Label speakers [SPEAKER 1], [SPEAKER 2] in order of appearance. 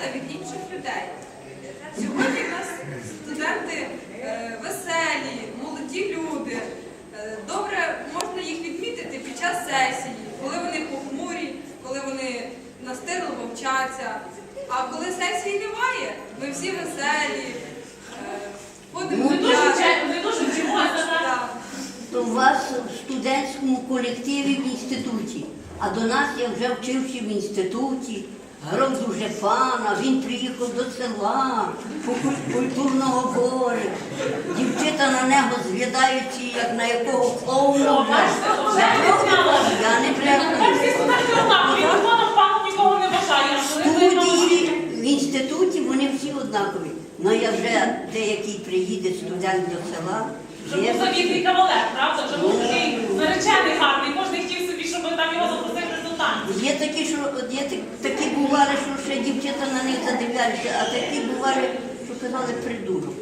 [SPEAKER 1] та від інших людей. Сьогодні в нас студенти е, веселі, молоді люди. Е, Добре можна їх відмітити під час сесії, коли вони похмурі, коли вони настирливо вчаться. А коли сесії немає, ми всі веселі, е, ходимо
[SPEAKER 2] Ну,
[SPEAKER 3] Ми дуже вчимося.
[SPEAKER 2] у вас в студентському колективі в інституті. А до нас я вже вчився в інституті. Грав дуже фана, він приїхав до села, по куль- культурно говорить. Дівчата на нього зглядаючи, як на якого клоуна. Я
[SPEAKER 3] не
[SPEAKER 2] Студії в інституті вони всі однакові. Ну я вже деякий приїде студент до села. Є-
[SPEAKER 3] кавалер, правда?
[SPEAKER 2] Є такі, що є такі бували, що ще дівчата на них задивлялися, а такі бували, що казали придурок.